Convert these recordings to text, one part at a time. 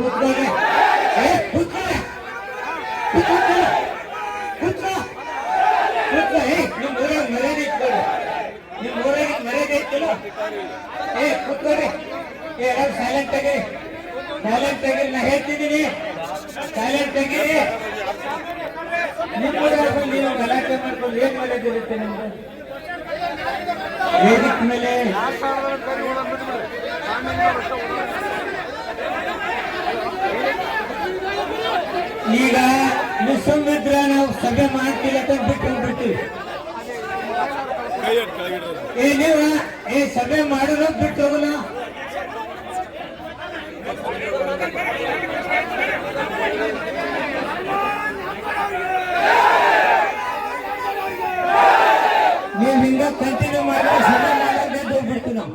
ಏ, ಕೂತ್ಕೊಳ್ಳಿ. ಏ ಎಲ್ಲರೂ ಸೈಲೆಂಟ್ ಆಗಿ. ಸೈಲೆಂಟ್ ಆಗಿ. ನಾ ಹೇಳ್ತಿದ್ದೀನಿ. ಸೈಲೆಂಟ್ ಆಗಿರಿ ನಿಮ್ಮ ಊರಾಗ ಬಂದು ನೀವು ಗಲಾಟೆ ಮಾಡ್ಕೊಂಡು ಏನ್ ಮರ್ಯಾದೆ ಇರುತ್ತೆ ನಿಮ್ದು? ವೇದಿಕೆ ಮೇಲೆ. ಈಗ ನಿಸ್ಸಂದಿದ್ರ ನಾವು ಸಭೆ ಮಾಡ್ತೀವಿ ಅಂತ ಬಿಟ್ಟು ಬಿಡ್ತೀವಿ ಏ ನೀವ ಏ ಸಭೆ ಮಾಡೋದು ಬಿಟ್ಟು ಹೋಗಲ್ಲ ನೀವು ಹಿಂಗ ಕಂಟಿನ್ಯೂ ಮಾಡಿದ್ರೆ ಸಭೆ ಮಾಡೋದು ಹೋಗ್ಬಿಡ್ತೀವಿ ನಾವು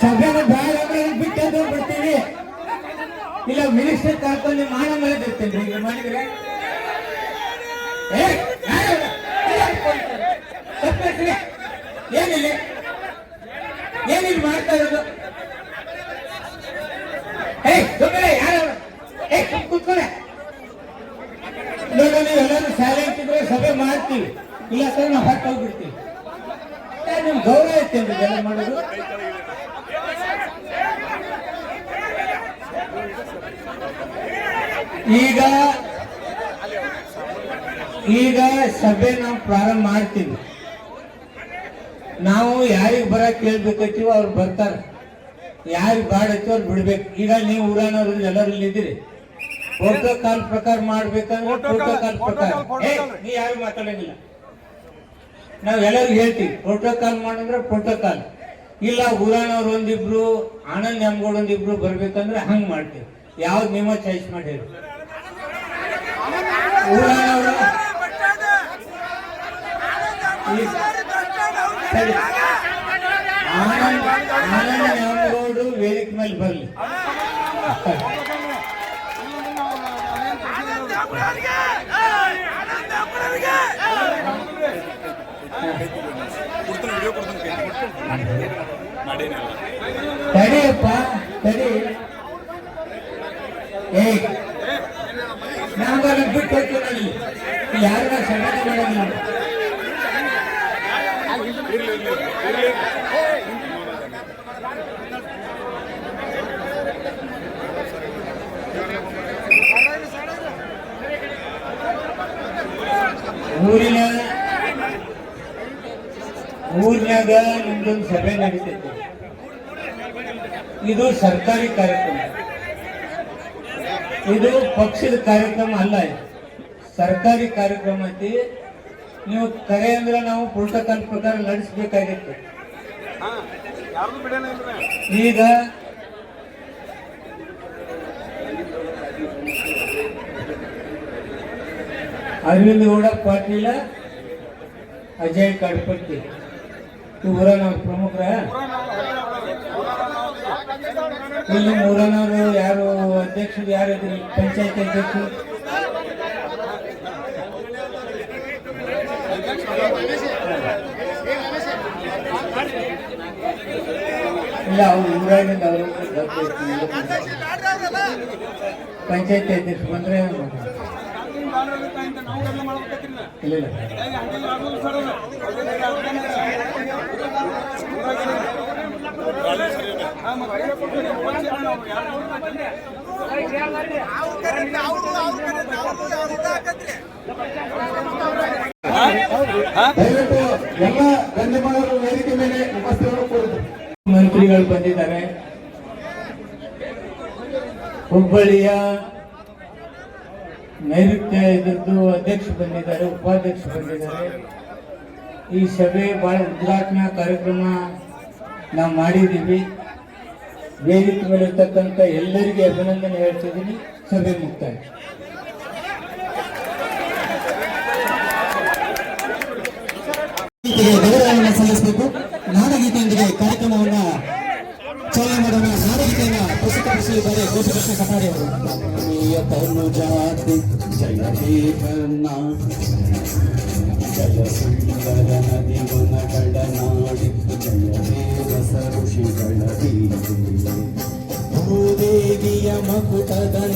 ಸಭೆನ ಬೇಡ ಅಂದ್ರೆ ಬಿಟ್ಟು ಎದ್ದು ಹೋಗ್ಬಿಡ್ತೀವಿ ಇಲ್ಲ ಮಿನಿಸ್ಟರ್ ಕರ್ಕೊಂಡು ಮಾನ ಮೇಲೆ ಇರ್ತೇನೆ ಈಗ ಮಾಡಿದ್ರೆ. ಏನಿಲ್ಲ? ಏನಿಲ್ಲ ಮಾಡ್ತಾ ಇರೋದು? ಏ ಸುಮ್ಮನೆ ಯಾರು? ಏ ಸುಮ್ ನೋಡಿ ಎಲ್ಲರೂ ಸೈಲೆಂಟ್ ಇದ್ರೆ ಸಭೆ ಮಾಡ್ತೀವಿ. ಇಲ್ಲ ಸರ್ ನಾವು ಏ, ನಿಮ್ ಗೌರವ ಇದೆಲ್ಲ ಮಾಡೋದು? ಈಗ ಈಗ ಸಭೆ ನಾವು ಪ್ರಾರಂಭ ಮಾಡ್ತೀವಿ. ನಾವು ಯಾರಿಗೆ ಬರಕ್ ಕೇಳ್ಬೇಕಾಯ್ತೀವೋ ಅವ್ರು ಬರ್ತಾರೆ. ಯಾರಿಗೆ ಬಾಡೈತೋ ಅವ್ರು ಬಿಡ್ಬೇಕು. ಈಗ ನೀವು ಊರಾನವ್ರು ಎಲ್ಲರೂ ಇಲ್ಲಿದ್ದೀರಿ. ಪ್ರೋಟೋಕಾಲ್ ಪ್ರಕಾರ ಮಾಡ್ಬೇಕಂದ್ರೆ ಪ್ರೋಟೋಕಾಲ್ ಪ್ರಕಾರ. ನೀ ಯಾರು ಮಾತಾಡಂಗಿಲ್ಲ. ನಾವ್ ಎಲ್ಲರೂ ಹೇಳ್ತೀವಿ ಪ್ರೋಟೋಕಾಲ್ ಮಾಡಿದ್ರೆ ಪ್ರೋಟೋಕಾಲ್ ಇಲ್ಲ ಊರಾನವ್ರು ಒಂದಿಬ್ರು ಆನಂದ್ ಹೆಮ್ಗೋಡ್ ಒಂದಿಬ್ರು ಬರ್ಬೇಕಂದ್ರೆ ಹಂಗ್ ಮಾಡ್ತೀವಿ. ಯಾವ್ದು ನಿಮ್ಮ ಚಾಯ್ಸ್ ಮಾಡಿರಿ. ಆನಂದ್ ಆನಂದ್ ಹೆಮ್ಗೌಡ್ರು ವೇದಿಕೆ ಮೇಲೆ ಬರಲಿ ತಡಿಯಪ್ಪ ತಡಿ ಏ ನಾವೆಲ್ಲ ಬಿಟ್ಟು ಹೋಗ್ತೀನಿ ಯಾರನ್ನ ಸಮಾಧಾನ ಮಾಡೋದಿಲ್ಲ ಊರಿನ, ಊರಿನಾಗ ನಿಮ್ದೊಂದು ಸಭೆ ನಡೀತೈತಿ. ಇದು ಸರ್ಕಾರಿ ಕಾರ್ಯಕ್ರಮ. ಇದು ಪಕ್ಷದ ಕಾರ್ಯಕ್ರಮ ಅಲ್ಲ ಸರ್ಕಾರಿ ಕಾರ್ಯಕ್ರಮ ಐತಿ. ನೀವು ಕರೆ ಅಂದ್ರೆ ನಾವು ಪ್ರೋಟೋಕಾಲ್ ಪ್ರಕಾರ ನಡೆಸಬೇಕಾಗಿತ್ತು. ಈಗ ಅರವಿಂದ ಗೌಡ ಪಾಟೀಲ, ಅಜಯ್ ಕಡ್ಪಟ್ಟಿ. ಇವರ ನಾವು ಪ್ರಮುಖರ. ಇಲ್ಲಿ ಮೂರನವರು ಯಾರು ಅಧ್ಯಕ್ಷರು, ಯಾರು ಇದ್ರಿ? ಪಂಚಾಯತ್ ಅಧ್ಯಕ್ಷರು? ಇಲ್ಲ, ಅವ್ರು ಊರಾಗಿಂದ ಅವರು ಪಂಚಾಯತ್ ಅಧ್ಯಕ್ಷರು ಬಂದ್ರೆ ಇಲ್ಲ ಇಲ್ಲ. ಮಂತ್ರಿಗಳು ಬಂದಿದ್ದಾರೆ. ಹುಬ್ಬಳ್ಳಿಯ ನೈಋತ್ಯ ಇದರದ್ದು ಅಧ್ಯಕ್ಷ ಬಂದಿದ್ದಾರೆ ಉಪಾಧ್ಯಕ್ಷ ಬಂದಿದ್ದಾರೆ. ಈ ಸಭೆ ಬಹಳ ಉದ್ಘಾಟನಾ ಕಾರ್ಯಕ್ರಮ ನಾವು ಮಾಡಿದ್ದೀವಿ ವೇದಿಕೆ ಮೇಲೆ ಇರ್ತಕ್ಕಂಥ ಎಲ್ಲರಿಗೆ ಅಭಿನಂದನೆ ಹೇಳ್ತಿದ್ದೀನಿ. ಸಭೆ ಮುಕ್ತಾಯ ಗೌರವವನ್ನು ಸಲ್ಲಿಸಬೇಕು. ನಾಡಗೀತೆಯೊಂದಿಗೆ ಕಾರ್ಯಕ್ರಮವನ್ನ ಚಾಲನೆ ಮಾಡೋಣ. ನಾಡಗೀತೆಯನ್ನ ಪ್ರಸ್ತುತಪಡಿಸಲಿದ್ದಾರೆ ಗೋಪಿಕೃಷ್ಣ ಕಟಾಡಿ ಅವರು. ಜಾತಿ ಜಯ ಹೇ ಜಯ ಸುಂದರ ನದಿ நமக்கு ததன